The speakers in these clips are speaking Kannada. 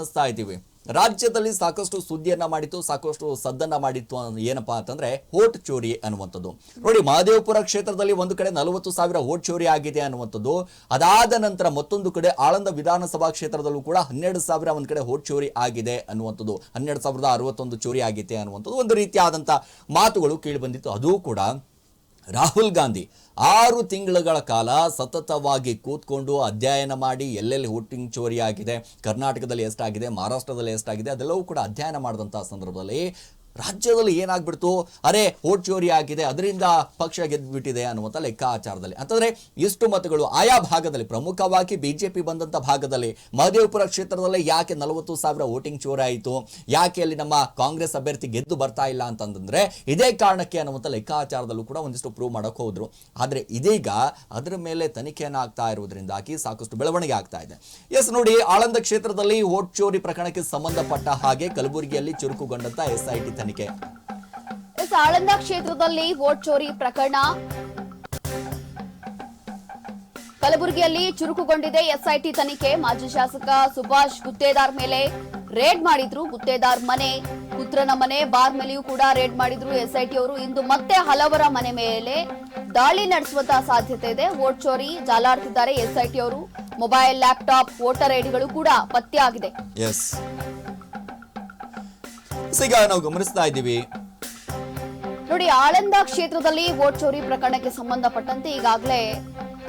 ಗಮನಿಸ್ತಾ ಇದ್ದೀವಿ. ರಾಜ್ಯದಲ್ಲಿ ಸಾಕಷ್ಟು ಸುದ್ದಿಯನ್ನ ಮಾಡಿತ್ತು, ಸಾಕಷ್ಟು ಸದ್ದನ್ನ ಮಾಡಿತ್ತು ಏನಪ್ಪಾ ಅಂತಂದ್ರೆ ಓಟ್ ಚೋರಿ ಅನ್ನುವಂಥದ್ದು. ನೋಡಿ, ಮಹದೇವಪುರ ಕ್ಷೇತ್ರದಲ್ಲಿ ಒಂದು ಕಡೆ ನಲವತ್ತು ಸಾವಿರ ಓಟ್ ಚೋರಿ ಆಗಿದೆ ಅನ್ನುವಂಥದ್ದು. ಅದಾದ ನಂತರ ಮತ್ತೊಂದು ಕಡೆ ಆಳಂದ ವಿಧಾನಸಭಾ ಕ್ಷೇತ್ರದಲ್ಲೂ ಕೂಡ ಹನ್ನೆರಡು ಸಾವಿರ ಒಂದ್ ಕಡೆ ಓಟ್ ಚೋರಿ ಆಗಿದೆ ಅನ್ನುವಂಥದ್ದು. ಹನ್ನೆರಡು ಸಾವಿರದ ಅರವತ್ತೊಂದು ಚೋರಿ ಆಗಿದೆ ಅನ್ನುವಂಥದ್ದು. ಒಂದು ರೀತಿಯಾದಂಥ ಮಾತುಗಳು ಕೇಳಿ ಬಂದಿತ್ತು. ಅದು ಕೂಡ ರಾಹುಲ್ ಗಾಂಧಿ ಆರು ತಿಂಗಳುಗಳ ಕಾಲ ಸತತವಾಗಿ ಕೂತ್ಕೊಂಡು ಅಧ್ಯಯನ ಮಾಡಿ ಎಲ್ಲೆಲ್ಲಿ ಹುಟ್ಟಿಂಗ್ ಚೋರಿ ಆಗಿದೆ, ಕರ್ನಾಟಕದಲ್ಲಿ ಎಷ್ಟಾಗಿದೆ, ಮಹಾರಾಷ್ಟ್ರದಲ್ಲಿ ಎಷ್ಟಾಗಿದೆ ಅದೆಲ್ಲವೂ ಕೂಡ ಅಧ್ಯಯನ ಮಾಡಿದಂಥ ಸಂದರ್ಭದಲ್ಲಿ ರಾಜ್ಯದಲ್ಲಿ ಏನಾಗ್ಬಿಡ್ತು? ಅರೆ, ಓಟ್ ಚೋರಿ ಆಗಿದೆ, ಅದರಿಂದ ಪಕ್ಷ ಗೆದ್ದುಬಿಟ್ಟಿದೆ ಅನ್ನುವಂಥ ಲೆಕ್ಕಾಚಾರದಲ್ಲಿ. ಅಂತಂದ್ರೆ, ಇಷ್ಟು ಮತಗಳು ಆಯಾ ಭಾಗದಲ್ಲಿ, ಪ್ರಮುಖವಾಗಿ ಬಿಜೆಪಿ ಬಂದಂತ ಭಾಗದಲ್ಲಿ, ಮಹದೇವಪುರ ಕ್ಷೇತ್ರದಲ್ಲಿ ಯಾಕೆ ನಲವತ್ತು ಸಾವಿರ ವೋಟಿಂಗ್ ಚೋರಿ ಆಯಿತು ಯಾಕೆ ಅಲ್ಲಿ ನಮ್ಮ ಕಾಂಗ್ರೆಸ್ ಅಭ್ಯರ್ಥಿ ಗೆದ್ದು ಬರ್ತಾ ಇಲ್ಲ ಅಂತಂದ್ರೆ, ಇದೇ ಕಾರಣಕ್ಕೆ ಅನ್ನುವಂಥ ಲೆಕ್ಕಾಚಾರದಲ್ಲೂ ಕೂಡ ಒಂದಿಷ್ಟು ಪ್ರೂವ್ ಮಾಡಕ್ ಹೋದ್ರು. ಆದ್ರೆ ಇದೀಗ ಅದರ ಮೇಲೆ ತನಿಖೆಯನ್ನು ಆಗ್ತಾ ಇರುವುದರಿಂದಾಗಿ ಸಾಕಷ್ಟು ಬೆಳವಣಿಗೆ ಆಗ್ತಾ ಇದೆ. ಎಸ್, ನೋಡಿ, ಆಳಂದ ಕ್ಷೇತ್ರದಲ್ಲಿ ವೋಟ್ ಚೋರಿ ಪ್ರಕರಣಕ್ಕೆ ಸಂಬಂಧಪಟ್ಟ ಹಾಗೆ ಕಲಬುರಗಿಯಲ್ಲಿ ಚುರುಕುಗೊಂಡಂತ ಎಸ್ಐಟಿ ತನಿಖೆ. ಆಳಂದ ಕ್ಷೇತ್ರದಲ್ಲಿ ಓಟ್ ಚೋರಿ ಪ್ರಕರಣ. ಕಲಬುರಗಿಯಲ್ಲಿ ಚುರುಕುಗೊಂಡಿದೆ ಎಸ್ಐಟಿ ತನಿಖೆ. ಮಾಜಿ ಶಾಸಕ ಸುಭಾಷ್ ಗುತ್ತೇದಾರ್ ಮೇಲೆ ರೇಡ್ ಮಾಡಿದ್ರು ಗುತ್ತೇದಾರ್ ಮನೆ. ಪುತ್ರನ ಮನೆ ಬಾರ್ ಮೇಲೆಯೂ ಕೂಡ ರೇಡ್ ಮಾಡಿದ್ರು ಎಸ್ಐಟಿ ಅವರು. ಇಂದು ಮತ್ತೆ ಹಲವರ ಮನೆ ಮೇಲೆ ದಾಳಿ ನಡೆಸುವಂತಹ ಸಾಧ್ಯತೆ ಇದೆ. ಓಟ್ ಚೋರಿ ಜಾಲಾಡ್ತಿದ್ದಾರೆ ಎಸ್ಐಟಿ ಅವರು. ಮೊಬೈಲ್ ಲ್ಯಾಪ್ಟಾಪ್ ವೋಟರ್ ಐಡಿಗಳು ಕೂಡ ಪತ್ತೆ ಈಗ ನಾವು ಗಮನಿಸ್ತಾ ಇದ್ದೀವಿ. ನೋಡಿ ಆಳಂದ ಕ್ಷೇತ್ರದಲ್ಲಿ ವೋಟ್ ಚೋರಿ ಪ್ರಕರಣಕ್ಕೆ ಸಂಬಂಧಪಟ್ಟಂತೆ ಈಗಾಗಲೇ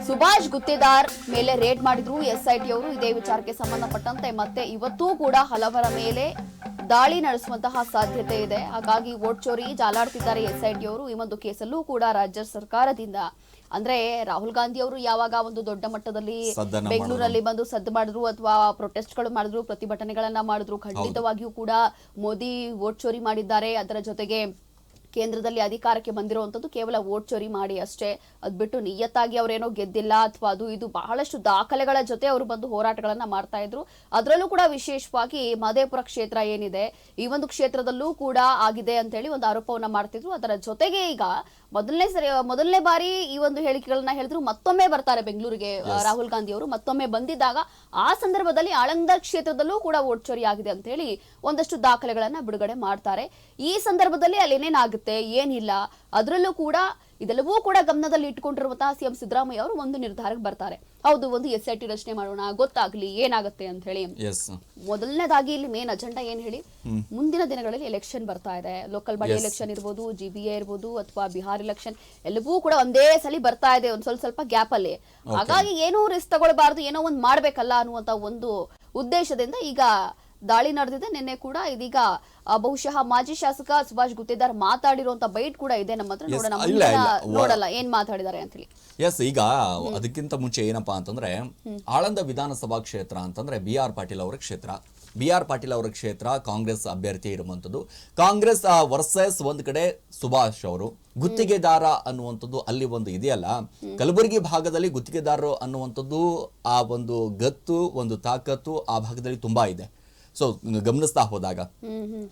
ಸುಭಾಷ್ ಗುತ್ತೇದಾರ್ ಮೇಲೆ ರೇಡ್ ಮಾಡಿದ್ರು. ಎಸ್ಐಟಿ ಅವರು ಇದೇ ವಿಚಾರಕ್ಕೆ ಸಂಬಂಧಪಟ್ಟಂತೆ ಮತ್ತೆ ಇವತ್ತೂ ಕೂಡ ಹಲವರ ಮೇಲೆ ದಾಳಿ ನಡೆಸುವಂತಹ ಸಾಧ್ಯತೆ ಇದೆ. ಹಾಗಾಗಿ ವೋಟ್ ಚೋರಿ ಜಾಲಾಡ್ತಿದ್ದಾರೆ ಎಸ್ಐಟಿ ಅವರು. ಈ ಒಂದು ಕೇಸಲ್ಲೂ ಕೂಡ ರಾಜ್ಯ ಸರ್ಕಾರದಿಂದ ಅಂದ್ರೆ ರಾಹುಲ್ ಗಾಂಧಿ ಅವರು ಯಾವಾಗ ಒಂದು ದೊಡ್ಡ ಮಟ್ಟದಲ್ಲಿ ಬೆಂಗಳೂರಲ್ಲಿ ಬಂದು ಸದ್ದು ಮಾಡಿದ್ರು ಅಥವಾ ಪ್ರೊಟೆಸ್ಟ್ಗಳು ಮಾಡಿದ್ರು ಪ್ರತಿಭಟನೆಗಳನ್ನ ಮಾಡಿದ್ರು ಖಂಡಿತವಾಗಿಯೂ ಕೂಡ ಮೋದಿ ವೋಟ್ ಚೋರಿ ಮಾಡಿದ್ದಾರೆ. ಅದರ ಜೊತೆಗೆ ಕೇಂದ್ರದಲ್ಲಿ ಅಧಿಕಾರಕ್ಕೆ ಬಂದಿರುವಂತದ್ದು ಕೇವಲ ವೋಟ್ ಚೋರಿ ಮಾಡಿ ಅಷ್ಟೇ. ಅದ್ ಬಿಟ್ಟು ನಿಯತ್ತಾಗಿ ಅವರೇನೋ ಗೆದ್ದಿಲ್ಲ ಅಥವಾ ಅದು ಇದು ಬಹಳಷ್ಟು ದಾಖಲೆಗಳ ಜೊತೆ ಅವರು ಬಂದು ಹೋರಾಟಗಳನ್ನ ಮಾಡ್ತಾ ಇದ್ರು. ಅದರಲ್ಲೂ ಕೂಡ ವಿಶೇಷವಾಗಿ ಮಧೇಪುರ ಕ್ಷೇತ್ರ ಏನಿದೆ ಈ ಒಂದು ಕ್ಷೇತ್ರದಲ್ಲೂ ಕೂಡ ಆಗಿದೆ ಅಂತ ಹೇಳಿ ಒಂದು ಆರೋಪವನ್ನ ಮಾಡ್ತಿದ್ರು. ಅದರ ಜೊತೆಗೆ ಈಗ ಮೊದಲನೇ ಸರಿ ಮೊದಲನೇ ಬಾರಿ ಈ ಒಂದು ಹೇಳಿಕೆಗಳನ್ನ ಹೇಳಿದ್ರು. ಮತ್ತೊಮ್ಮೆ ಬರ್ತಾರೆ ಬೆಂಗಳೂರಿಗೆ ರಾಹುಲ್ ಗಾಂಧಿ ಅವರು. ಮತ್ತೊಮ್ಮೆ ಬಂದಿದ್ದಾಗ ಆ ಸಂದರ್ಭದಲ್ಲಿ ಆಳಂದ ಕ್ಷೇತ್ರದಲ್ಲೂ ಕೂಡ ಓಟ್ ಚೋರಿ ಆಗಿದೆ ಅಂತ ಹೇಳಿ ಒಂದಷ್ಟು ದಾಖಲೆಗಳನ್ನ ಬಿಡುಗಡೆ ಮಾಡ್ತಾರೆ. ಈ ಸಂದರ್ಭದಲ್ಲಿ ಅಲ್ಲಿ ಏನೇನಾಗುತ್ತೆ ಏನಿಲ್ಲ. ಅದರಲ್ಲೂ ಕೂಡ ಇದೆಲ್ಲವೂ ಕೂಡ ಗಮನದಲ್ಲಿ ಇಟ್ಕೊಂಡಿರುವಂತಹ ಸಿಎಂ ಸಿದ್ದರಾಮಯ್ಯ ಅವರು ಒಂದು ನಿರ್ಧಾರಕ್ಕೆ ಬರ್ತಾರೆ. ಹೌದು ಒಂದು ಎಸ್ ಐ ಟಿ ರಚನೆ ಮಾಡೋಣ ಗೊತ್ತಾಗ್ಲಿ ಏನಾಗುತ್ತೆ ಅಂತ ಹೇಳಿ. ಮೊದಲನೇದಾಗಿ ಇಲ್ಲಿ ಮೇನ್ ಅಜೆಂಡಾ ಏನ್ ಹೇಳಿ? ಮುಂದಿನ ದಿನಗಳಲ್ಲಿ ಎಲೆಕ್ಷನ್ ಬರ್ತಾ ಇದೆ. Local body. ಎಲೆಕ್ಷನ್ ಇರ್ಬೋದು ಜಿ ಬಿ ಎ ಇರ್ಬೋದು ಅಥವಾ ಬಿಹಾರ್ ಎಲೆಕ್ಷನ್ ಎಲ್ಲವೂ ಕೂಡ ಒಂದೇ ಸಲ ಬರ್ತಾ ಇದೆ ಒಂದ್ ಸ್ವಲ್ಪ ಸ್ವಲ್ಪ ಗ್ಯಾಪ್ ಅಲ್ಲಿ. ಹಾಗಾಗಿ ಏನೋ ರಿಸ್ಕ್ ತಗೊಳ್ಬಾರ್ದು ಏನೋ ಒಂದ್ ಮಾಡ್ಬೇಕಲ್ಲ ಅನ್ನುವಂತ ಒಂದು ಉದ್ದೇಶದಿಂದ ಈಗ ದಾಳಿ ನಡೆದಿದೆ. ನಿನ್ನೆ ಕೂಡ ಇದೀಗ ಬಹುಶಃ ಮಾಜಿ ಶಾಸಕ ಸುಭಾಷ್ ಗುತ್ತೇದಾರ್ ಮಾತಾಡಿರುವಂತ ಬೈಟ್ ಕೂಡ ಇದೆ ನಮ್ಮ ಹತ್ರ. ನೋಡೋಣ ನೋಡಲ್ಲ ಏನ್ ಮಾತಾಡಿದ್ದಾರೆ ಅಂತ ಹೇಳಿ ಎಸ್ ಈಗ ಅದಕ್ಕಿಂತ ಮುಂಚೆ ಏನಪ್ಪಾ ಅಂತಂದ್ರೆ ಆಳಂದ ವಿಧಾನಸಭಾ ಕ್ಷೇತ್ರ ಅಂತಂದ್ರೆ ಬಿ ಆರ್ ಪಾಟೀಲ್ ಅವರ ಕ್ಷೇತ್ರ. ಬಿ ಆರ್ ಪಾಟೀಲ್ ಅವರ ಕ್ಷೇತ್ರ ಕಾಂಗ್ರೆಸ್ ಅಭ್ಯರ್ಥಿ ಇರುವಂತದ್ದು ಕಾಂಗ್ರೆಸ್ ವರ್ಸಸ್ ಒಂದ್ ಕಡೆ ಸುಭಾಷ್ ಅವರು. ಗುತ್ತಿಗೆದಾರ ಅನ್ನುವಂಥದ್ದು ಅಲ್ಲಿ ಒಂದು ಇದೆಯಲ್ಲ. ಕಲಬುರಗಿ ಭಾಗದಲ್ಲಿ ಗುತ್ತಿಗೆದಾರರು ಅನ್ನುವಂಥದ್ದು ಆ ಒಂದು ಗತ್ತು ಒಂದು ತಾಕತ್ತು ಆ ಭಾಗದಲ್ಲಿ ತುಂಬಾ ಇದೆ. ಸೊ ಗಮನಿಸ್ತಾ ಹೋದಾಗ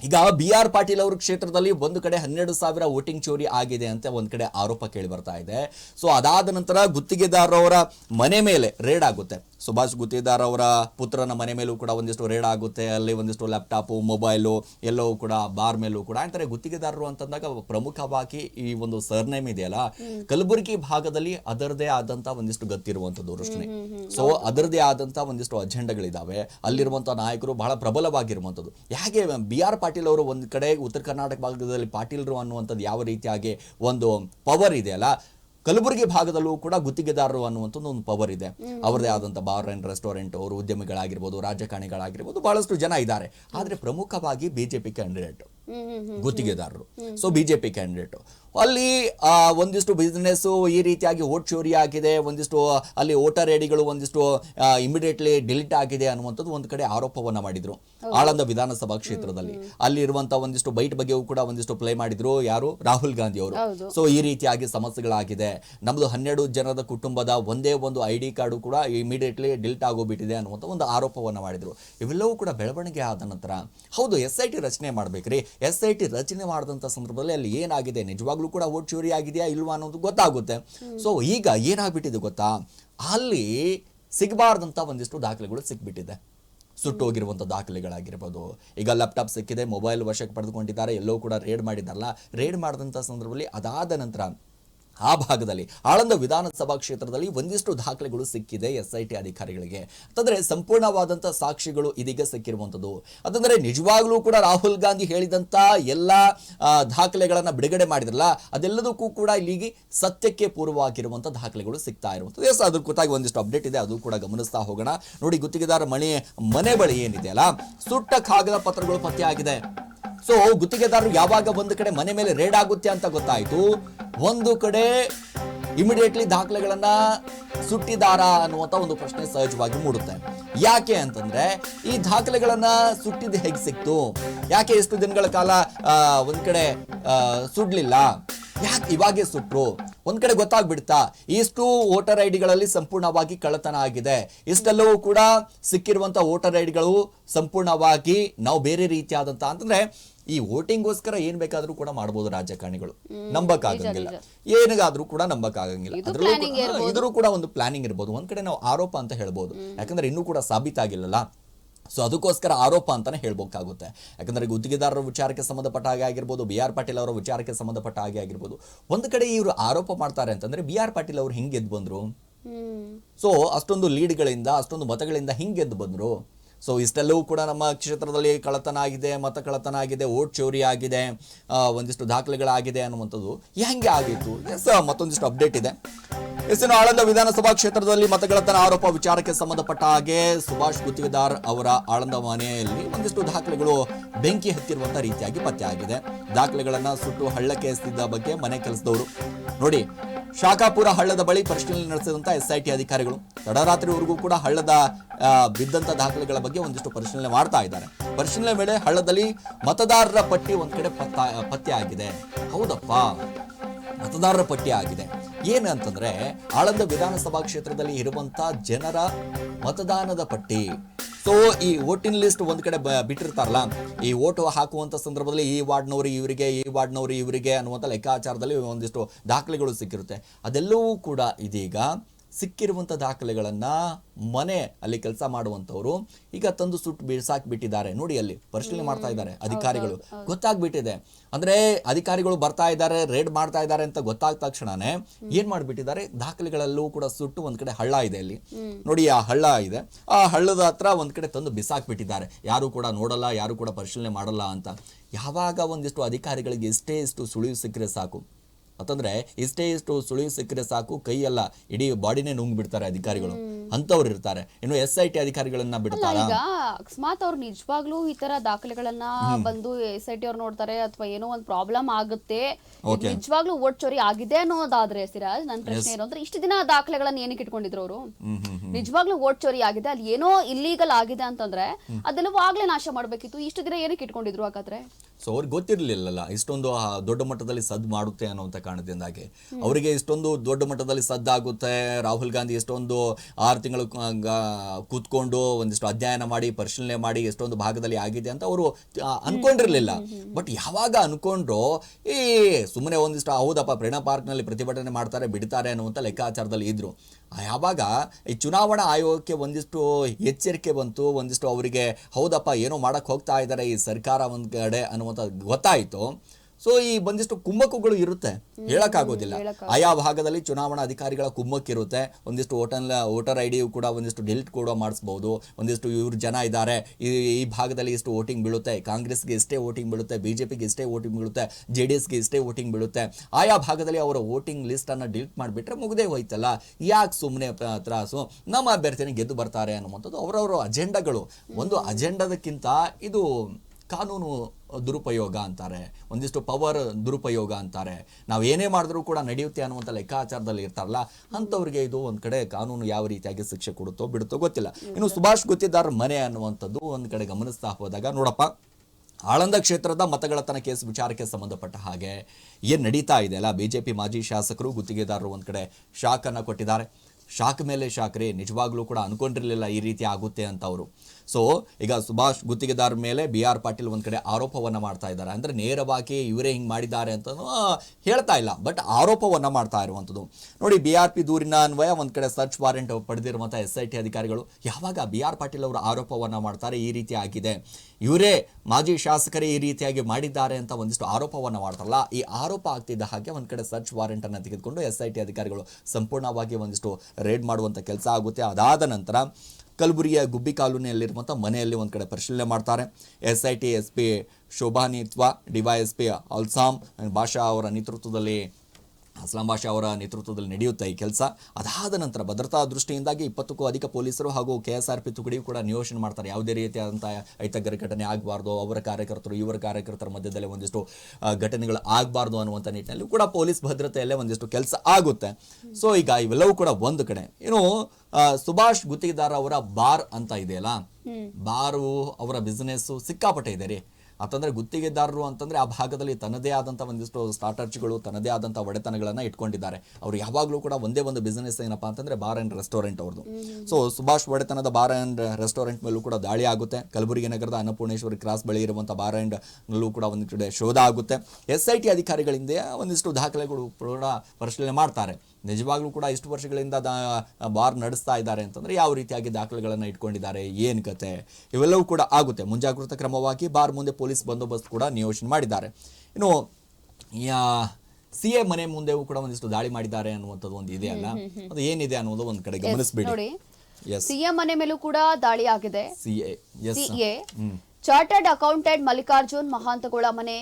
ಈಗ ಬಿ ಆರ್ ಪಾಟೀಲ್ ಅವ್ರ ಕ್ಷೇತ್ರದಲ್ಲಿ ಒಂದು ಕಡೆ ಹನ್ನೆರಡು ಸಾವಿರ ವೋಟಿಂಗ್ ಚೋರಿ ಆಗಿದೆ ಅಂತ ಒಂದ್ ಕಡೆ ಆರೋಪ ಕೇಳಿ ಬರ್ತಾ ಇದೆ. ಸೊ ಅದಾದ ನಂತರ ಗುತ್ತಿಗೆದಾರರವರ ಮನೆ ಮೇಲೆ ರೇಡ್ ಆಗುತ್ತೆ. ಸುಭಾಷ್ ಗುತ್ತಿಗೆದಾರ ಅವರ ಪುತ್ರನ ಮನೆ ಮೇಲೂ ಕೂಡ ಒಂದಿಷ್ಟು ರೇಡ್ ಆಗುತ್ತೆ. ಅಲ್ಲಿ ಒಂದಿಷ್ಟು ಲ್ಯಾಪ್ಟಾಪು ಮೊಬೈಲು ಎಲ್ಲವೂ ಕೂಡ ಬಾರ್ ಮೇಲೂ ಕೂಡ. ಅಂತಾರೆ ಗುತ್ತಿಗೆದಾರರು ಅಂತಂದಾಗ ಪ್ರಮುಖವಾಗಿ ಈ ಒಂದು ಸರ್ನೇಮ್ ಇದೆಯಲ್ಲ ಕಲಬುರಗಿ ಭಾಗದಲ್ಲಿ ಅದರದೇ ಆದಂತ ಒಂದಿಷ್ಟು ಗತ್ತಿರುವಂತದ್ದು ರೋಶನಿ ಸೊ ಅದರದೇ ಆದಂತ ಒಂದಿಷ್ಟು ಅಜೆಂಡಗಳಿದಾವೆ. ಅಲ್ಲಿರುವಂತಹ ನಾಯಕರು ಬಹಳ ಪ್ರಬಲವಾಗಿರುವಂಥದ್ದು. ಹೇಗೆ ಬಿ ಆರ್ ಪಾಟೀಲ್ ಅವರು ಒಂದು ಕಡೆ ಉತ್ತರ ಕರ್ನಾಟಕ ಭಾಗದಲ್ಲಿ ಪಾಟೀಲ್ರು ಅನ್ನುವಂಥದ್ದು ಯಾವ ರೀತಿಯಾಗಿ ಒಂದು ಪವರ್ ಇದೆ ಇದೆಯಲ್ಲ ಕಲಬುರಗಿ ಭಾಗದಲ್ಲೂ ಕೂಡ ಗುತ್ತಿಗೆದಾರರು ಅನ್ನುವಂಥದ್ದು ಒಂದು ಪವರ್ ಇದೆ. ಅವರದೇ ಆದಂಥ ಬಾರ್ ಅಂಡ್ ರೆಸ್ಟೋರೆಂಟ್ ಅವರು ಉದ್ಯಮಿಗಳಾಗಿರ್ಬೋದು ರಾಜಕಾರಣಿಗಳಾಗಿರ್ಬೋದು ಬಹಳಷ್ಟು ಜನ ಇದ್ದಾರೆ. ಆದರೆ ಪ್ರಮುಖವಾಗಿ ಬಿಜೆಪಿ ಕ್ಯಾಂಡಿಡೇಟ್ ಗುತ್ತಿಗೆದಾರರು. ಸೊ ಬಿಜೆಪಿ ಕ್ಯಾಂಡಿಡೇಟ್ ಅಲ್ಲಿ ಒಂದಿಷ್ಟು ಬಿಸ್ನೆಸ್ ಈ ರೀತಿಯಾಗಿ ಓಟ್ ಚೋರಿ ಆಗಿದೆ ಒಂದಿಷ್ಟು ಅಲ್ಲಿ ವೋಟರ್ ಐಡಿಗಳು ಒಂದಿಷ್ಟು ಇಮಿಡಿಯೇಟ್ಲಿ ಡಿಲೀಟ್ ಆಗಿದೆ ಅನ್ನುವಂಥದ್ದು ಒಂದು ಕಡೆ ಆರೋಪವನ್ನ ಮಾಡಿದ್ರು. ಆಳಂದ ವಿಧಾನಸಭಾ ಕ್ಷೇತ್ರದಲ್ಲಿ. ಅಲ್ಲಿ ಇರುವಂತಹ ಒಂದಿಷ್ಟು ಬೈಟ್ ಬಗ್ಗೆಯೂ ಕೂಡ ಒಂದಿಷ್ಟು ಪ್ಲೇ ಮಾಡಿದ್ರು ಯಾರು? ರಾಹುಲ್ ಗಾಂಧಿ ಅವರು. ಸೊ ಈ ರೀತಿಯಾಗಿ ಸಮಸ್ಯೆಗಳಾಗಿದೆ. ನಮ್ದು ಹನ್ನೆರಡು ಜನರ ಕುಟುಂಬದ ಒಂದೇ ಒಂದು ಐ ಡಿ ಕಾರ್ಡು ಕೂಡ ಇಮಿಡಿಯೇಟ್ಲಿ ಡಿಲೀಟ್ ಆಗೋಗ್ಬಿಟ್ಟಿದೆ ಅನ್ನುವಂಥ ಒಂದು ಆರೋಪವನ್ನ ಮಾಡಿದ್ರು. ಇವೆಲ್ಲವೂ ಕೂಡ ಬೆಳವಣಿಗೆ ಆದ ನಂತರ ಹೌದು ಎಸ್ ಐ ಟಿ ರಚನೆ ಮಾಡ್ಬೇಕ್ರಿ. ಎಸ್ ಐ ಟಿ ರಚನೆ ಮಾಡಿದಂಥ ಸಂದರ್ಭದಲ್ಲಿ ಅಲ್ಲಿ ಏನಾಗಿದೆ? ನಿಜವಾಗ್ಲೂ ಕೂಡ ವೋಟ್ ಚೋರಿ ಆಗಿದೆಯಾ ಇಲ್ವಾ ಅನ್ನೋದು ಗೊತ್ತಾಗುತ್ತೆ. ಸೊ ಈಗ ಏನಾಗ್ಬಿಟ್ಟಿದೆ ಗೊತ್ತಾ? ಅಲ್ಲಿ ಸಿಗಬಾರ್ದಂಥ ಒಂದಿಷ್ಟು ದಾಖಲೆಗಳು ಸಿಕ್ಬಿಟ್ಟಿದೆ ಸುಟ್ಟೋಗಿರುವಂಥ ದಾಖಲೆಗಳಾಗಿರ್ಬೋದು. ಈಗ ಲ್ಯಾಪ್ಟಾಪ್ ಸಿಕ್ಕಿದೆ ಮೊಬೈಲ್ ವಶಕ್ಕೆ ಪಡೆದುಕೊಂಡಿದ್ದಾರೆ, ಎಲ್ಲೋ ಕೂಡ ರೇಡ್ ಮಾಡಿದ್ದಾರಲ್ಲ. ರೇಡ್ ಮಾಡಿದಂಥ ಸಂದರ್ಭದಲ್ಲಿ ಅದಾದ ನಂತರ ಆ ಭಾಗದಲ್ಲಿ ಆಳಂದ ವಿಧಾನಸಭಾ ಕ್ಷೇತ್ರದಲ್ಲಿ ಒಂದಿಷ್ಟು ದಾಖಲೆಗಳು ಸಿಕ್ಕಿದೆ ಎಸ್ ಐ ಟಿ ಅಧಿಕಾರಿಗಳಿಗೆ. ಅಂತಂದ್ರೆ ಸಂಪೂರ್ಣವಾದಂಥ ಸಾಕ್ಷಿಗಳು ಇದೀಗ ಸಿಕ್ಕಿರುವಂಥದ್ದು. ಅಂತಂದ್ರೆ ನಿಜವಾಗ್ಲೂ ಕೂಡ ರಾಹುಲ್ ಗಾಂಧಿ ಹೇಳಿದಂಥ ಎಲ್ಲ ದಾಖಲೆಗಳನ್ನು ಬಿಡುಗಡೆ ಮಾಡಿದ್ರಲ್ಲ, ಅದೆಲ್ಲದಕ್ಕೂ ಕೂಡ ಇಲ್ಲಿಗೆ ಸತ್ಯಕ್ಕೆ ಪೂರ್ವವಾಗಿರುವಂಥ ದಾಖಲೆಗಳು ಸಿಗ್ತಾ ಇರುವಂಥದ್ದು. ಎಸ್ ಅದ್ರ ಕುರಿತಾಗಿ ಒಂದಿಷ್ಟು ಅಪ್ಡೇಟ್ ಇದೆ, ಅದು ಕೂಡ ಗಮನಿಸ್ತಾ ಹೋಗೋಣ. ನೋಡಿ, ಗುತ್ತಿಗೆದಾರ ಮನೆ ಮನೆ ಬಳಿ ಏನಿದೆ ಅಲ್ಲ, ಸುಟ್ಟ ಕಾಗದ ಪತ್ರಗಳು ಪತ್ತೆಯಾಗಿದೆ ಸೊ ಗುತ್ತಿಗೆದಾರರು ಯಾವಾಗ ಒಂದು ಕಡೆ ಮನೆ ಮೇಲೆ ರೇಡ್ ಆಗುತ್ತೆ ಅಂತ ಗೊತ್ತಾಯ್ತು. ಒಂದು ಕಡೆ ಇಮಿಡಿಯೇಟ್ಲಿ ದಾಖಲೆಗಳನ್ನ ಸುಟ್ಟಿದಾರ ಅನ್ನುವಂತ ಒಂದು ಪ್ರಶ್ನೆ ಸಹಜವಾಗಿ ಮೂಡುತ್ತೆ. ಯಾಕೆ ಅಂತಂದ್ರೆ, ಈ ದಾಖಲೆಗಳನ್ನ ಸುಟ್ಟಿದ್ದು ಹೇಗೆ ಸಿಕ್ತು? ಯಾಕೆ ಎಷ್ಟು ದಿನಗಳ ಕಾಲ ಒಂದ್ ಕಡೆ ಸುಡ್ಲಿಲ್ಲ? ಯಾಕೆ ಇವಾಗೆ ಸುಟ್ರು? ಒಂದ್ ಕಡೆ ಗೊತ್ತಾಗ್ಬಿಡ್ತಾ? ಇಷ್ಟು ವೋಟರ್ ಐಡಿಗಳಲ್ಲಿ ಸಂಪೂರ್ಣವಾಗಿ ಕಳ್ಳತನ ಆಗಿದೆ. ಇಷ್ಟೆಲ್ಲವೂ ಕೂಡ ಸಿಕ್ಕಿರುವಂತ ವೋಟರ್ ಐಡಿಗಳು ಸಂಪೂರ್ಣವಾಗಿ ನಾವು ಬೇರೆ ರೀತಿಯಾದಂತ ಅಂತಂದ್ರೆ ಈ ವೋಟಿಂಗ್ಗೋಸ್ಕರ ಏನ್ ಬೇಕಾದ್ರೂ ಕೂಡ ಮಾಡಬಹುದು ರಾಜಕಾರಣಿಗಳು. ನಂಬಕ್ಕಾಗಂಗಿಲ್ಲ. ಏನಿಗಾದ್ರೂ ಕೂಡ ನಂಬಕ್ಕಾಗಂಗಿಲ್ಲ. ಆಗಂಗಿಲ್ಲ ಇದ್ರೂ ಕೂಡ ಒಂದು ಪ್ಲಾನಿಂಗ್ ಇರಬಹುದು ಒಂದ್ ಕಡೆ ನಾವು ಆರೋಪ ಅಂತ ಹೇಳ್ಬೋದು. ಯಾಕಂದ್ರೆ ಇನ್ನೂ ಕೂಡ ಸಾಬೀತಾಗಿಲ್ಲಲ್ಲ. ಸೊ ಅದಕ್ಕೋಸ್ಕರ ಆರೋಪ ಅಂತಾನೆ ಹೇಳ್ಬೇಕಾಗುತ್ತೆ. ಯಾಕಂದ್ರೆ ಗುತ್ತಿಗೆದಾರರ ವಿಚಾರಕ್ಕೆ ಸಂಬಂಧಪಟ್ಟ ಹಾಗೆ ಆಗಿರ್ಬೋದು ಬಿ ಆರ್ ಪಾಟೀಲ್ ಅವರ ವಿಚಾರಕ್ಕೆ ಸಂಬಂಧಪಟ್ಟ ಹಾಗೆ ಆಗಿರ್ಬೋದು. ಒಂದು ಕಡೆ ಇವರು ಆರೋಪ ಮಾಡ್ತಾರೆ ಅಂತಂದ್ರೆ ಬಿ ಆರ್ ಪಾಟೀಲ್ ಅವರು ಹಿಂಗೆ ಗೆದ್ದು ಬಂದ್ರು? ಸೊ ಅಷ್ಟೊಂದು ಲೀಡ್ಗಳಿಂದ ಅಷ್ಟೊಂದು ಮತಗಳಿಂದ ಹಿಂಗೆ ಗೆದ್ದು ಬಂದ್ರು? ಸೊ ಇಷ್ಟೆಲ್ಲವೂ ಕೂಡ ನಮ್ಮ ಕ್ಷೇತ್ರದಲ್ಲಿ ಕಳತನ ಆಗಿದೆ ಮತ ಕಳತನ ಆಗಿದೆ ಓಟ್ ಚೋರಿ ಆಗಿದೆ ಒಂದಿಷ್ಟು ದಾಖಲೆಗಳಾಗಿದೆ ಅನ್ನುವಂಥದ್ದು ಹೆಂಗೆ ಆಗಿತ್ತು? ಎಸ್ ಮತ್ತೊಂದಿಷ್ಟು ಅಪ್ಡೇಟ್ ಇದೆ. ಎಸ್ ಇನ್ನು ಆಳಂದ ವಿಧಾನಸಭಾ ಕ್ಷೇತ್ರದಲ್ಲಿ ಮತಗಳತನ ಆರೋಪ ವಿಚಾರಕ್ಕೆ ಸಂಬಂಧಪಟ್ಟ ಹಾಗೆ ಸುಭಾಷ್ ಗುತ್ತಿಗೆದಾರ್ ಅವರ ಆಳಂದ ಮನೆಯಲ್ಲಿ ಒಂದಿಷ್ಟು ದಾಖಲೆಗಳು ಬೆಂಕಿ ಹತ್ತಿರುವಂತಹ ರೀತಿಯಾಗಿ ಪತ್ತೆಯಾಗಿದೆ ದಾಖಲೆಗಳನ್ನ ಸುಟ್ಟು ಹಳ್ಳಕ್ಕೆ ಎಸೆದಿದ್ದ ಬಗ್ಗೆ ಮನೆ ಕೆಲಸದವರು ನೋಡಿ ಶಾಖಾಪುರ ಹಳ್ಳದ ಬಳಿ ಪರಿಶೀಲನೆ ನಡೆಸಿದಂಥ ಎಸ್ಐಟಿ ಅಧಿಕಾರಿಗಳು ತಡರಾತ್ರಿವರೆಗೂ ಕೂಡ ಹಳ್ಳದ ಬಿದ್ದಂಥ ದಾಖಲೆಗಳ ಬಗ್ಗೆ ಒಂದಿಷ್ಟು ಪರಿಶೀಲನೆ ಮಾಡ್ತಾ ಇದ್ದಾರೆ. ಪರಿಶೀಲನೆ ವೇಳೆ ಹಳ್ಳದಲ್ಲಿ ಮತದಾರರ ಪಟ್ಟಿ ಒಂದು ಕಡೆ ಪತ್ತ ಆಗಿದೆ. ಹೌದಪ್ಪ, ಮತದಾರರ ಪಟ್ಟಿ ಆಗಿದೆ. ಏನು ಅಂತಂದ್ರೆ ಆಳಂದ ವಿಧಾನಸಭಾ ಕ್ಷೇತ್ರದಲ್ಲಿ ಇರುವಂತ ಜನರ ಮತದಾನದ ಪಟ್ಟಿ ಸೊ ಈ ವೋಟಿನ ಲಿಸ್ಟ್ ಒಂದ್ ಕಡೆ ಬಿಟ್ಟಿರ್ತಾರಲ್ಲ, ಈ ಓಟು ಹಾಕುವಂತ ಸಂದರ್ಭದಲ್ಲಿ ಈ ವಾರ್ಡ್ನವರು ಇವರಿಗೆ, ಈ ವಾರ್ಡ್ನವರು ಇವರಿಗೆ ಅನ್ನುವಂಥ ಲೆಕ್ಕಾಚಾರದಲ್ಲಿ ಒಂದಿಷ್ಟು ದಾಖಲೆಗಳು ಸಿಕ್ಕಿರುತ್ತೆ. ಅದೆಲ್ಲವೂ ಕೂಡ ಇದೀಗ ಸಿಕ್ಕಿರುವಂತ ದಾಖಲೆಗಳನ್ನು ಮನೆ ಅಲ್ಲಿ ಕೆಲಸ ಮಾಡುವಂಥವ್ರು ಈಗ ತಂದು ಸುಟ್ಟು ಬಿಸಾಕಿ ಬಿಟ್ಟಿದ್ದಾರೆ ನೋಡಿ ಅಲ್ಲಿ ಪರಿಶೀಲನೆ ಮಾಡ್ತಾ ಇದ್ದಾರೆ ಅಧಿಕಾರಿಗಳು. ಗೊತ್ತಾಗ್ಬಿಟ್ಟಿದೆ. ಅಂದ್ರೆ ಅಧಿಕಾರಿಗಳು ಬರ್ತಾ ಇದ್ದಾರೆ ರೇಡ್ ಮಾಡ್ತಾ ಇದ್ದಾರೆ ಅಂತ ಗೊತ್ತಾದ ತಕ್ಷಣನೇ ಏನ್ ಮಾಡ್ಬಿಟ್ಟಿದ್ದಾರೆ? ದಾಖಲೆಗಳಲ್ಲೂ ಕೂಡ ಸುಟ್ಟು ಒಂದ್ ಕಡೆ ಹಳ್ಳ ಇದೆ ಅಲ್ಲಿ. ನೋಡಿ ಆ ಹಳ್ಳ ಇದೆ. ಆ ಹಳ್ಳದ ಹತ್ರ ಒಂದ್ ಕಡೆ ತಂದು ಬಿಸಾಕ್ಬಿಟ್ಟಿದ್ದಾರೆ. ಯಾರು ಕೂಡ ನೋಡಲ್ಲ ಯಾರು ಕೂಡ ಪರಿಶೀಲನೆ ಮಾಡಲ್ಲ ಅಂತ. ಯಾವಾಗ ಒಂದಿಷ್ಟು ಅಧಿಕಾರಿಗಳಿಗೆ ಇಷ್ಟೇ ಇಷ್ಟು ಸುಳಿವು ಸಿಕ್ಕರೆ ಸಾಕು. ಅಂತಂದ್ರೆ ಇಷ್ಟೇ ಇಷ್ಟು ಸುಳಿವು ಸಿಕ್ಕರೆ ಸಾಕು ಕೈಯೆಲ್ಲ ಇಡೀ ಬಾಡಿನೇ ನುಂಗ್ ಬಿಡ್ತಾರೆ ಅಧಿಕಾರಿಗಳು ಅಂತವ್ರು ಇರ್ತಾರೆ. ಇನ್ನು ಎಸ್ ಐ ಟಿ ಅಧಿಕಾರಿಗಳನ್ನ ಬಿಡ್ತಾರ? ಅಕಸ್ಮಾತ್ ಅವ್ರು ನಿಜವಾಗ್ಲೂ ಈ ತರ ದಾಖಲೆಗಳನ್ನ ಬಂದು ಎಸ್ ಐ ಟಿ ಅವ್ರು ನೋಡ್ತಾರೆ ಅಥವಾ ಏನೋ ಒಂದ್ ಪ್ರಾಬ್ಲಮ್ ಆಗುತ್ತೆ ನಿಜವಾಗ್ಲೂ ಓಟ್ ಚೋರಿ ಆಗಿದೆ ಅನ್ನೋದಾದ್ರೆ ಸಿರಾಜ್ ನನ್ನ ಪ್ರಶ್ನೆ ಏನು ಅಂದ್ರೆ ಇಷ್ಟು ದಿನ ದಾಖಲೆಗಳನ್ನ ಏನಕ್ಕೆ ಇಟ್ಕೊಂಡಿದ್ರು ಅವರು? ಹ್ಮ್ ಹ್ಮ್ ನಿಜವಾಗ್ಲೂ ಓಟ್ ಚೋರಿ ಆಗಿದೆ ಅಲ್ಲಿ ಏನೋ ಇಲ್ಲೀಗಲ್ ಆಗಿದೆ ಅಂತಂದ್ರೆ ಅದೆಲ್ಲವೂ ಆಗ್ಲೇ ನಾಶ ಮಾಡ್ಬೇಕಿತ್ತು ಇಷ್ಟು ದಿನ ಏನಕ್ಕೆ ಇಟ್ಕೊಂಡಿದ್ರು ಹಾಗಾದ್ರೆ? ಸೊ ಅವ್ರಿಗೆ ಗೊತ್ತಿರಲಿಲ್ಲಲ್ಲ ಇಷ್ಟೊಂದು ಆ ದೊಡ್ಡ ಮಟ್ಟದಲ್ಲಿ ಸದ್ ಮಾಡುತ್ತೆ ಅನ್ನುವಂಥ ಕಾರಣದಿಂದಾಗಿ. ಅವರಿಗೆ ಇಷ್ಟೊಂದು ದೊಡ್ಡ ಮಟ್ಟದಲ್ಲಿ ಸದ್ದಾಗುತ್ತೆ ರಾಹುಲ್ ಗಾಂಧಿ ಇಷ್ಟೊಂದು ಆರು ತಿಂಗಳು ಕ- ಗ- ಕೂತ್ಕೊಂಡು ಒಂದಿಷ್ಟು ಅಧ್ಯಯನ ಮಾಡಿ ಪರಿಶೀಲನೆ ಮಾಡಿ ಎಷ್ಟೊಂದು ಭಾಗದಲ್ಲಿ ಆಗಿದೆ ಅಂತ ಅವರು ಅನ್ಕೊಂಡಿರ್ಲಿಲ್ಲ. ಬಟ್ ಯಾವಾಗ ಅನ್ಕೊಂಡ್ರು ಈ ಸುಮ್ಮನೆ ಒಂದಿಷ್ಟು ಹೌದಪ್ಪ ಪ್ರೇರಣಾ ಪಾರ್ಕ್ನಲ್ಲಿ ಪ್ರತಿಭಟನೆ ಮಾಡ್ತಾರೆ ಬಿಡ್ತಾರೆ ಅನ್ನುವಂಥ ಲೆಕ್ಕಾಚಾರದಲ್ಲಿ ಇದ್ರು. ಯಾವಾಗ ಈ ಚುನಾವಣಾ ಆಯೋಗಕ್ಕೆ ಒಂದಿಷ್ಟು ಎಚ್ಚರಿಕೆ ಬಂತು ಒಂದಿಷ್ಟು ಅವರಿಗೆ ಹೌದಪ್ಪ ಏನೋ ಮಾಡಕ್ಕೆ ಹೋಗ್ತಾ ಇದ್ದಾರೆ ಈ ಸರ್ಕಾರ ಒಂದ್ ಕಡೆ ಅನ್ನುವಂಥ ಗೊತ್ತಾಯಿತು. ಸೊ ಈ ಒಂದಿಷ್ಟು ಕುಮ್ಮಕ್ಕುಗಳು ಇರುತ್ತೆ. ಹೇಳಕ್ಕಾಗೋದಿಲ್ಲ. ಆಯಾ ಭಾಗದಲ್ಲಿ ಚುನಾವಣಾ ಅಧಿಕಾರಿಗಳ ಕುಮ್ಮಕ್ಕಿರುತ್ತೆ. ಒಂದಿಷ್ಟು ವೋಟರ್ ವೋಟರ್ ಐ ಡಿ ಕೂಡ ಒಂದಿಷ್ಟು ಡಿಲೀಟ್ ಕೂಡ ಮಾಡಿಸ್ಬೋದು. ಒಂದಿಷ್ಟು ಇವ್ರು ಜನ ಇದ್ದಾರೆ. ಈ ಈ ಭಾಗದಲ್ಲಿ ಇಷ್ಟು ವೋಟಿಂಗ್ ಬೀಳುತ್ತೆ. ಕಾಂಗ್ರೆಸ್ಗೆ ಇಷ್ಟೇ ವೋಟಿಂಗ್ ಬೀಳುತ್ತೆ. ಬಿಜೆಪಿಗೆ ಇಷ್ಟೇ ವೋಟಿಂಗ್ ಬೀಳುತ್ತೆ. ಜೆ ಡಿ ಎಸ್ಗೆ ಇಷ್ಟೇ ವೋಟಿಂಗ್ ಬೀಳುತ್ತೆ. ಆಯಾ ಭಾಗದಲ್ಲಿ ಅವರ ವೋಟಿಂಗ್ ಲಿಸ್ಟ್ ಅನ್ನ ಡಿಲೀಟ್ ಮಾಡಿಬಿಟ್ರೆ ಮುಗ್ದೇ ಹೋಯ್ತಲ್ಲ. ಯಾಕೆ ಸುಮ್ಮನೆ ತ್ರಾಸು? ನಮ್ಮ ಅಭ್ಯರ್ಥಿನ ಗೆದ್ದು ಬರ್ತಾರೆ ಅನ್ನುವಂಥದ್ದು ಅವರವರ ಅಜೆಂಡಾಗಳು. ಒಂದು ಅಜೆಂಡಾದಕ್ಕಿಂತ ಇದು ಕಾನೂನು ದುರುಪಯೋಗ ಅಂತಾರೆ ಒಂದಿಷ್ಟು ಪವರ್ ದುರುಪಯೋಗ ಅಂತಾರೆ. ನಾವು ಏನೇ ಮಾಡಿದ್ರೂ ಕೂಡ ನಡೆಯುತ್ತೆ ಅನ್ನುವಂಥ ಲೆಕ್ಕಾಚಾರದಲ್ಲಿ ಇರ್ತಾರಲ್ಲ ಅಂಥವ್ರಿಗೆ ಇದು ಒಂದು ಕಡೆ ಕಾನೂನು ಯಾವ ರೀತಿಯಾಗಿ ಶಿಕ್ಷೆ ಕೊಡುತ್ತೋ ಬಿಡುತ್ತೋ ಗೊತ್ತಿಲ್ಲ. ಇನ್ನು ಸುಭಾಷ್ ಗುತ್ತಿದಾರ್ ಮನೆ ಅನ್ನುವಂಥದ್ದು ಒಂದು ಕಡೆ ಗಮನಿಸ್ತಾ ಹೋದಾಗ ನೋಡಪ್ಪ ಆಳಂದ ಕ್ಷೇತ್ರದ ಮತಗಳತನ ಕೇಸ್ ವಿಚಾರಕ್ಕೆ ಸಂಬಂಧಪಟ್ಟ ಹಾಗೆ ಏನು ನಡೀತಾ ಇದೆ ಅಲ್ಲ? ಬಿಜೆಪಿ ಮಾಜಿ ಶಾಸಕರು ಗುತ್ತಿಗೆದಾರರು ಒಂದು ಕಡೆ ಶಾಕನ್ನು ಕೊಟ್ಟಿದ್ದಾರೆ. ಶಾಕ್ ಮೇಲೆ ಶಾಕ್ ರೀ ನಿಜವಾಗ್ಲೂ ಕೂಡ ಅನ್ಕೊಂಡಿರ್ಲಿಲ್ಲ ಈ ರೀತಿ ಆಗುತ್ತೆ ಅಂತ ಅವರು ಸೊ ಈಗ ಸುಭಾಷ್ ಗುತ್ತಿಗೆದಾರ ಮೇಲೆ ಬಿ ಆರ್ ಪಾಟೀಲ್ ಒಂದು ಕಡೆ ಆರೋಪವನ್ನ ಮಾಡ್ತಾ ಇದ್ದಾರೆ. ಅಂದ್ರೆ ನೇರವಾಗಿ ಇವರೇ ಹಿಂಗೆ ಮಾಡಿದ್ದಾರೆ ಅಂತ ಹೇಳ್ತಾ ಇಲ್ಲ. ಬಟ್ ಆರೋಪವನ್ನ ಮಾಡ್ತಾ ಇರುವಂಥದ್ದು. ನೋಡಿ ಬಿ ಆರ್ ಪಿ ದೂರಿನ ಅನ್ವಯ ಒಂದು ಕಡೆ ಸರ್ಚ್ ವಾರೆಂಟ್ ಪಡೆದಿರುವಂಥ ಎಸ್ ಐ ಟಿ ಅಧಿಕಾರಿಗಳು ಯಾವಾಗ ಬಿ ಆರ್ ಪಾಟೀಲ್ ಅವರು ಆರೋಪವನ್ನ ಮಾಡ್ತಾರೆ ಈ ರೀತಿ ಆಗಿದೆ. ಇವರೇ ಮಾಜಿ ಶಾಸಕರೇ ಈ ರೀತಿಯಾಗಿ ಮಾಡಿದ್ದಾರೆ ಅಂತ ಒಂದಿಷ್ಟು ಆರೋಪವನ್ನ ಮಾಡ್ತಾರಲ್ಲ, ಈ ಆರೋಪ ಆಗ್ತಿದ್ದ ಹಾಗೆ ಒಂದು ಕಡೆ ಸರ್ಚ್ ವಾರೆಂಟ್ ಅನ್ನ ತೆಗೆದುಕೊಂಡು ಎಸ್ ಐ ಟಿ ಅಧಿಕಾರಿಗಳು ಸಂಪೂರ್ಣವಾಗಿ ಒಂದಿಷ್ಟು ರೇಡ್ ಮಾಡುವಂತ ಕೆಲಸ ಆಗುತ್ತೆ. ಅದಾದ ನಂತರ ಕಲಬುರಗಿಯ ಗುಬ್ಬಿ ಕಾಲೋನಿಯಲ್ಲಿರುವಂಥ ಮನೆಯಲ್ಲಿ ಒಂದು ಕಡೆ ಪರಿಶೀಲನೆ ಮಾಡ್ತಾರೆ. S I T S P ಶೋಭಾನಿತ್ವ, DYSP ಅಲ್ಸಾಮ್, Basha ಅವರ ನೇತೃತ್ವದಲ್ಲಿ ಅಸ್ಲಾಂ ಬಾಷಾ ಅವರ ನೇತೃತ್ವದಲ್ಲಿ ನಡೆಯುತ್ತೆ ಈ ಕೆಲಸ. ಅದಾದ ನಂತರ ಭದ್ರತಾ ದೃಷ್ಟಿಯಿಂದಾಗಿ ಇಪ್ಪತ್ತಕ್ಕೂ ಅಧಿಕ ಪೊಲೀಸರು ಹಾಗೂ ಕೆ ಎಸ್ ಆರ್ ಪಿ ತುಕಡಿಯು ಕೂಡ ನಿಯೋಜನೆ ಮಾಡ್ತಾರೆ. ಯಾವುದೇ ರೀತಿಯಾದಂಥ ಐತಗ್ಗರ ಘಟನೆ ಆಗಬಾರ್ದು ಅವರ ಕಾರ್ಯಕರ್ತರು ಇವರ ಕಾರ್ಯಕರ್ತರ ಮಧ್ಯದಲ್ಲಿ ಒಂದಿಷ್ಟು ಘಟನೆಗಳು ಆಗಬಾರ್ದು ಅನ್ನುವಂಥ ನಿಟ್ಟಿನಲ್ಲಿ ಕೂಡ ಪೊಲೀಸ್ ಭದ್ರತೆಯಲ್ಲೇ ಒಂದಿಷ್ಟು ಕೆಲಸ ಆಗುತ್ತೆ. ಸೊ ಈಗ ಇವೆಲ್ಲವೂ ಕೂಡ ಒಂದು ಕಡೆ. ಏನು ಸುಭಾಷ್ ಗುತ್ತಿಗೆದಾರ ಅವರ ಬಾರ್ ಅಂತ ಇದೆಯಲ್ಲ? ಬಾರು ಅವರ ಬಿಸ್ನೆಸ್ ಸಿಕ್ಕಾಪಟ್ಟೆ ಇದೆ ರೀ. ಅಂತಂದ್ರೆ ಗುತ್ತಿಗೆದಾರರು ಅಂತಂದ್ರೆ ಆ ಭಾಗದಲ್ಲಿ ತನ್ನದೇ ಆದಂತಹ ಒಂದಿಷ್ಟು ಸ್ಟಾರ್ಟರ್ಚ್ಗಳು ತನ್ನದೇ ಆದಂಥ ಒಡೆತನಗಳನ್ನ ಇಟ್ಕೊಂಡಿದ್ದಾರೆ. ಅವರು ಯಾವಾಗಲೂ ಕೂಡ ಒಂದೇ ಒಂದು ಬಿಸ್ನೆಸ್ ಏನಪ್ಪಾ ಅಂತಂದ್ರೆ ಬಾರ್ ಅಂಡ್ ರೆಸ್ಟೋರೆಂಟ್ ಅವ್ರದ್ದು ಸೊ ಸುಭಾಷ್ ಒಡೆತನದ ಬಾರ್ ಅಂಡ್ ರೆಸ್ಟೋರೆಂಟ್ ಮೇಲೂ ಕೂಡ ದಾಳಿ ಆಗುತ್ತೆ. ಕಲಬುರಗಿ ನಗರದ ಅನ್ನಪೂರ್ಣೇಶ್ವರಿ ಕ್ರಾಸ್ ಬಳಿ ಇರುವಂಥ ಬಾರ್ ಅಂಡ್ ನಲ್ಲೂ ಕೂಡ ಒಂದು ಕಡೆ ಶೋಧ ಆಗುತ್ತೆ. ಎಸ್ ಐ ಟಿ ಅಧಿಕಾರಿಗಳಿಂದ ಒಂದಿಷ್ಟು ದಾಖಲೆಗಳು ಕೂಡ ಪರಿಶೀಲನೆ ಮಾಡ್ತಾರೆ. ನಿಜವಾಗ್ಲೂ ಕೂಡ ಇಷ್ಟು ವರ್ಷಗಳಿಂದ ದಾ- ಬಾರ್ ನಡೆಸ್ತಾ ಇದ್ದಾರೆ ಅಂತಂದ್ರೆ ಯಾವ ರೀತಿಯಾಗಿ ದಾಖಲೆಗಳನ್ನು ಇಟ್ಕೊಂಡಿದ್ದಾರೆ ಏನ್ ಕತೆ ಇವೆಲ್ಲವೂ ಕೂಡ ಆಗುತ್ತೆ. ಮುಂಜಾಗ್ರತಾ ಕ್ರಮವಾಗಿ ಬಾರ್ ಮುಂದೆ ಪೊಲೀಸ್ ಬಂದೋಬಸ್ತ್ ಕೂಡ ನಿಯೋಜನೆ ಮಾಡಿದ್ದಾರೆ. ಇನ್ನು ಸಿ ಎ ಮನೆ ಮುಂದೆಯೂ ಕೂಡ ಒಂದಿಷ್ಟು ದಾಳಿ ಮಾಡಿದ್ದಾರೆ ಅನ್ನುವಂಥದ್ದು ಒಂದು ಇದೆ ಅಲ್ಲ? ಅದು ಏನಿದೆ ಅನ್ನೋದು ಒಂದು ಕಡೆ ಗಮನಿಸಬೇಡಿ. ಸಿಎಂ ಮನೆ ಮೇಲೂ ಕೂಡ ದಾಳಿ ಆಗಿದೆ. CA chartered accountant Mallikarjun Mahantagol ಮನೆ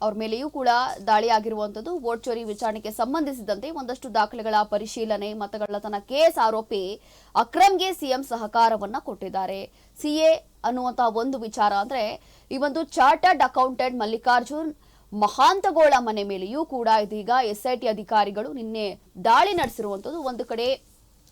ಅವ್ರ ಮೇಲೆಯೂ ಕೂಡ ದಾಳಿ ವೋಟ್ ಚೋರಿ ವಿಚಾರಣೆಗೆ ಸಂಬಂಧಿಸಿದಂತೆ ಒಂದಷ್ಟು ದಾಖಲೆಗಳ ಪರಿಶೀಲನೆ ಮತಗಳ್ಳತನ ಕೇಸ್ ಆರೋಪಿ ಅಕ್ರಮ್ಗೆ ಸಿಎಂ ಸಹಕಾರವನ್ನ ಕೊಟ್ಟಿದ್ದಾರೆ. ಸಿಎ ಅನ್ನುವಂತಹ ಒಂದು ವಿಚಾರ ಅಂದ್ರೆ, ಈ ಒಂದು ಚಾರ್ಟರ್ಡ್ ಅಕೌಂಟೆಂಟ್ ಮಲ್ಲಿಕಾರ್ಜುನ್ ಮಹಾಂತಗೋಳ ಮನೆ ಮೇಲೆಯೂ ಕೂಡ ಇದೀಗ ಎಸ್ಐಟಿ ಅಧಿಕಾರಿಗಳು ನಿನ್ನೆ ದಾಳಿ ನಡೆಸಿರುವಂತದ್ದು ಒಂದು ಕಡೆ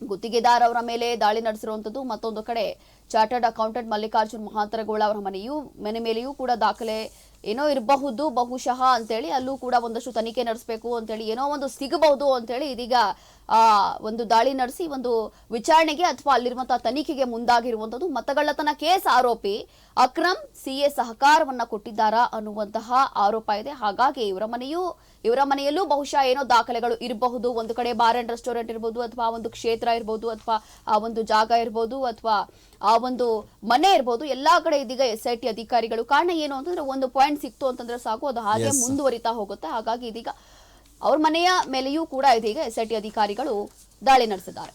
ಗುತ್ತಿಗೆದಾರವರ ಮೇಲೆ ದಾಳಿ ನಡೆಸಿರುವಂತದ್ದು ಮತ್ತೊಂದು ಕಡೆ ಚಾರ್ಟರ್ಡ್ ಅಕೌಂಟೆಂಟ್ ಮಲ್ಲಿಕಾರ್ಜುನ್ ಮಹಾಂತರಗೋಳ ಅವರ ಮನೆಯೂ, ಮನೆ ಮೇಲೆಯೂ ಕೂಡ ದಾಖಲೆ ಏನೋ ಇರಬಹುದು, ಬಹುಶಃ ಅಂತೇಳಿ ಅಲ್ಲೂ ಕೂಡ ಒಂದಷ್ಟು ತನಿಖೆ ನಡೆಸಬೇಕು ಅಂತೇಳಿ ಏನೋ ಒಂದು ಸಿಗಬಹುದು ಅಂತೇಳಿ ಇದೀಗ ಒಂದು ದಾಳಿ ನಡೆಸಿ ಒಂದು ವಿಚಾರಣೆಗೆ ಅಥವಾ ಅಲ್ಲಿರುವಂತಹ ತನಿಖೆಗೆ ಮುಂದಾಗಿರುವಂತದ್ದು ಮತಗಳ್ಳತನ ಕೇಸ್ ಆರೋಪಿ ಅಕ್ರಮ್ ಸಿಎ ಸಹಕಾರವನ್ನ ಕೊಟ್ಟಿದ್ದಾರಾ ಅನ್ನುವಂತಹ ಆರೋಪ ಇದೆ. ಹಾಗಾಗಿ ಇವರ ಮನೆಯೂ ಇವರ ಮನೆಯಲ್ಲೂ ಬಹುಶಃ ಏನೋ ದಾಖಲೆಗಳು ಇರಬಹುದು. ಒಂದು ಕಡೆ ಬಾರ್ ಅಂಡ್ ರೆಸ್ಟೋರೆಂಟ್ ಇರಬಹುದು ಅಥವಾ ಆ ಒಂದು ಕ್ಷೇತ್ರ ಇರಬಹುದು ಅಥವಾ ಆ ಒಂದು ಜಾಗ ಇರಬಹುದು ಅಥವಾ ಆ ಒಂದು ಮನೆ ಇರಬಹುದು ಎಲ್ಲಾ ಕಡೆ ಇದೀಗ ಎಸ್ ಐ ಟಿ ಅಧಿಕಾರಿಗಳು ಕಾರಣ ಏನು ಅಂತಂದ್ರೆ ಒಂದು ಪಾಯಿಂಟ್ ಸಿಕ್ತು ಅಂತಂದ್ರೆ ಸಾಕು. ಅದು ಹಾಗೆ ಮುಂದುವರಿತಾ ಹೋಗುತ್ತೆ. ಹಾಗಾಗಿ ಇದೀಗ ಅವ್ರ ಮನೆಯ ಮೇಲೆಯೂ ಕೂಡ ಇದೀಗ ಎಸ್ಐಟಿ ಅಧಿಕಾರಿಗಳು ದಾಳಿ ನಡೆಸಿದ್ದಾರೆ.